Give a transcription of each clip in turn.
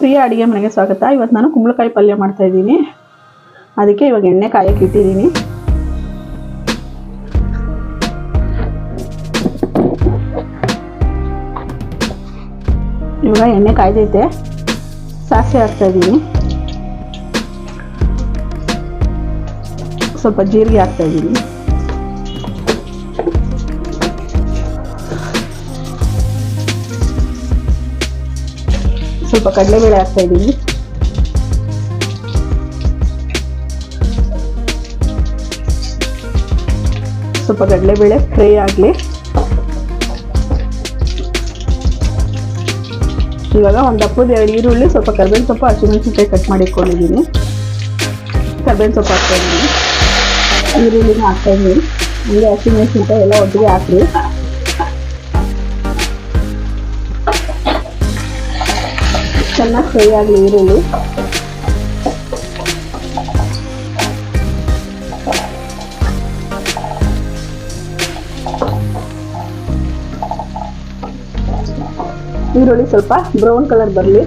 ಪ್ರಿಯ ಅಡುಗೆ ಮನೆಗೆ ಸ್ವಾಗತ. ಇವತ್ತು ನಾನು ಕುಂಬಳಕಾಯಿ ಪಲ್ಯ ಮಾಡ್ತಾ ಇದ್ದೀನಿ. ಅದಕ್ಕೆ ಇವಾಗ ಎಣ್ಣೆ ಕಾಯಕ್ಕೆ ಇಟ್ಟಿದ್ದೀನಿ. ಇವಾಗ ಎಣ್ಣೆ ಕಾಯ್ದೈತೆ. ಸಾಸಿವೆ ಹಾಕ್ತಾ ಇದ್ದೀನಿ. ಸ್ವಲ್ಪ ಜೀರಿಗೆ ಹಾಕ್ತಾ ಇದ್ದೀನಿ. ಸ್ವಲ್ಪ ಕಡಲೆಬೇಳೆ ಹಾಕ್ತಾ ಇದ್ದೀನಿ ಸ್ವಲ್ಪ ಕಡಲೆಬೇಳೆ ಫ್ರೈ ಆಗಲಿ. ಇವಾಗ ಒಂದು ಹಪ್ಪದ ಎರಡು ಈರುಳ್ಳಿ, ಸ್ವಲ್ಪ ಕರ್ಬೇವಿನ ಸೊಪ್ಪು, ಹಸಿಮೆಣಸಿನ್ಕಾಯಿ ಕಟ್ ಮಾಡಿ ಇಟ್ಕೊಂಡಿದ್ದೀನಿ ಕರ್ಬೇವಿನ ಸೊಪ್ಪು ಹಾಕ್ತಾ ಇದ್ದೀನಿ ಈರುಳ್ಳಿನ ಹಾಕ್ತಾ ಇದ್ದೀನಿ ಹಂಗೆ ಹಸಿಮೆಣಸಿನ್ಕಾಯಿ ಎಲ್ಲ ಒಟ್ಟಿಗೆ ಹಾಕ್ರಿ ಚೆನ್ನಾಗಿ ಫ್ರೈ ಆಗಲಿ ಈರುಳ್ಳಿ ಈರುಳ್ಳಿ ಸ್ವಲ್ಪ ಬ್ರೌನ್ ಕಲರ್ ಬರಲಿ.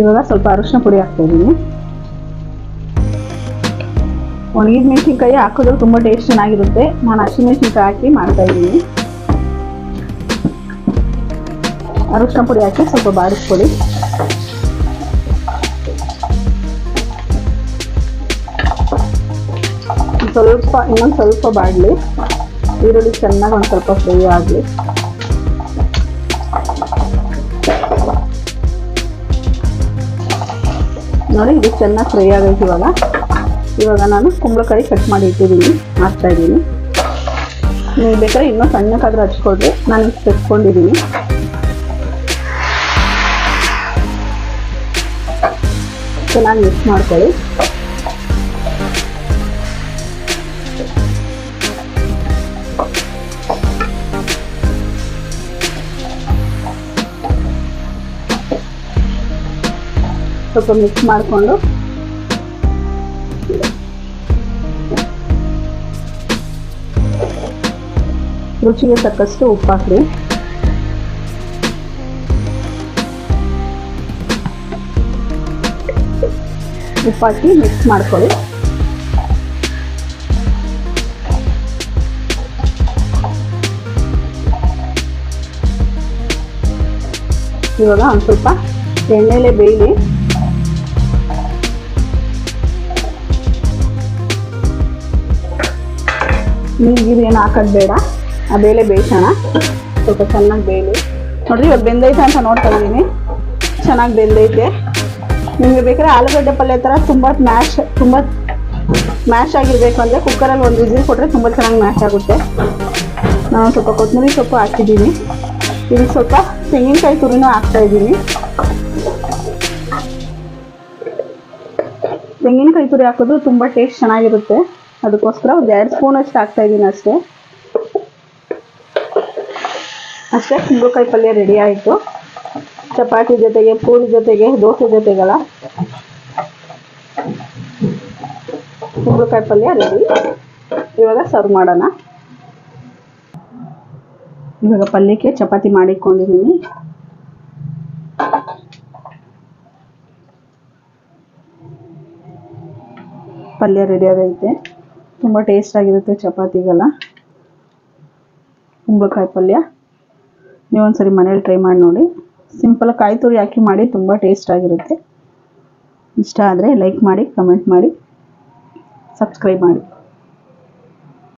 ಇವಾಗ ಸ್ವಲ್ಪ ಅರಿಶಿನ ಪುಡಿ ಹಾಕ್ತಾ ಇದ್ದೀನಿ ಒಣಗಿದ ಮೆಣಸಿನ್ಕಾಯಿ ಹಾಕಿದ್ರೆ ತುಂಬ ಟೇಸ್ಟ್ ಚೆನ್ನಾಗಿರುತ್ತೆ. ನಾನು ಹಸಿಮೆಣಸಿನ್ಕಾಯಿ ಹಾಕಿ ಮಾಡ್ತಾ ಇದ್ದೀನಿ ಅರಿಶಿನ ಪುಡಿ ಹಾಕಿ ಸ್ವಲ್ಪ ಬಾಡಿಸ್ಕೊಳ್ಳಿ. ಸ್ವಲ್ಪ, ಇನ್ನೊಂದು ಸ್ವಲ್ಪ ಬಾಡಲಿ. ಈರುಳ್ಳಿ ಚೆನ್ನಾಗಿ ಒಂದು ಸ್ವಲ್ಪ ಫ್ರೈ ಆಗಲಿ. ನೋಡಿ, ಇದು ಚೆನ್ನಾಗಿ ಫ್ರೈ ಆಗೈತೆ ಇವಾಗ. ಇವಾಗ ನಾನು ಕುಂಬಳಕಾಯಿ ಕಟ್ ಮಾಡಿ ಇಟ್ಟಿದ್ದೀನಿ ಹಾಕ್ತಾ ಇದ್ದೀನಿ. ನೀವು ಬೇಕಾದ್ರೆ ಇನ್ನೂ ಸಣ್ಣಕ್ಕಾದ್ರೂ ಹಚ್ಕೊಳ್ರಿ. ನಾನು ತೆಗೆದುಕೊಂಡಿದ್ದೀನಿ ಚೆನ್ನಾಗಿ ಮಿಕ್ಸ್ ಮಾಡ್ಕೊಳ್ಳಿ. ಸ್ವಲ್ಪ ಮಿಕ್ಸ್ ಮಾಡಿಕೊಂಡು. ರುಚಿಗೆ ತಕ್ಕಷ್ಟು ಉಪ್ಪು ಹಾಕ್ರಿ. ಉಪ್ಪು ಹಾಕಿ ಮಿಕ್ಸ್ ಮಾಡ್ಕೊಳ್ಳಿ. ಇವಾಗ ಒಂದು ಸ್ವಲ್ಪ ಎಣ್ಣೆಲೆ ಬೇಯಲಿ ನೀರು ಏನು ಹಾಕೋದು ಬೇಡ. ಆ ಬೇಳೆ ಬೇಯಿಸೋಣ. ಸ್ವಲ್ಪ ಚೆನ್ನಾಗಿ ಬೇಯಲಿ. ನೋಡ್ರಿ, ಇವಾಗ ಬೆಂದೈತೆ ಅಂತ ನೋಡ್ತಾ ಇದ್ದೀನಿ ಚೆನ್ನಾಗಿ ಬೆಂದೈತೆ. ನಿಮಗೆ ಬೇಕಾದ್ರೆ ಆಲೂಗಡ್ಡೆ ಪಲ್ಯ ಥರ ತುಂಬ ಮ್ಯಾಶ್ ತುಂಬ ಮ್ಯಾಶ್ ಆಗಿರಬೇಕು ಅಂದರೆ ಕುಕ್ಕರಲ್ಲಿ ಒಂದು ವಿಸಿಲ್ ಕೊಟ್ಟರೆ ತುಂಬ ಚೆನ್ನಾಗಿ ಮ್ಯಾಶ್ ಆಗುತ್ತೆ. ನಾನು ಸ್ವಲ್ಪ ಕೊತ್ತಂಬರಿ ಸೊಪ್ಪು ಹಾಕಿದ್ದೀನಿ. ಇದಕ್ಕೆ ಸ್ವಲ್ಪ ತೆಂಗಿನಕಾಯಿ ತುರಿನೂ ಹಾಕ್ತಾ ಇದ್ದೀನಿ. ತೆಂಗಿನಕಾಯಿ ತುರಿ ಹಾಕೋದು ತುಂಬ ಟೇಸ್ಟ್ ಚೆನ್ನಾಗಿರುತ್ತೆ. ಅದಕ್ಕೋಸ್ಕರ ಒಂದು ಎರಡು ಸ್ಪೂನ್ ಅಷ್ಟು ಹಾಕ್ತಾ ಇದ್ದೀನಿ ಅಷ್ಟೇ. ಅಷ್ಟೇ ಕುಂಬಳಕಾಯಿ ಪಲ್ಯ ರೆಡಿ ಆಯಿತು. ಚಪಾತಿ ಜೊತೆಗೆ, ಪೂರಿ ಜೊತೆಗೆ, ದೋಸೆ ಜೊತೆಗೆಲ್ಲ. ಕುಂಬಳಕಾಯಿ ಪಲ್ಯ ರೆಡಿ ಇವಾಗ ಸರ್ವ್ ಮಾಡೋಣ. ಇವಾಗ ಪಲ್ಯಕ್ಕೆ ಚಪಾತಿ ಮಾಡಿಕೊಂಡಿದ್ದೀನಿ. ಪಲ್ಯ ರೆಡಿ ಆಗೈತೆ. ತುಂಬ ಟೇಸ್ಟ್ ಆಗಿರುತ್ತೆ ಚಪಾತಿಗೆಲ್ಲ. ಕುಂಬಳಕಾಯಿ ಪಲ್ಯ. ನೀವು ಒಂದ್ಸರಿ ಮನೇಲಿ ಟ್ರೈ ಮಾಡಿ ನೋಡಿ. ಸಿಂಪಲ್ ಕಾಯಿ ತುರಿ ಹಾಕಿ ಮಾಡಿ ತುಂಬ ಟೇಸ್ಟ್ ಆಗಿರುತ್ತೆ. ಇಷ್ಟ ಆದರೆ ಲೈಕ್ ಮಾಡಿ ಕಮೆಂಟ್ ಮಾಡಿ ಸಬ್ಸ್ಕ್ರೈಬ್ ಮಾಡಿ.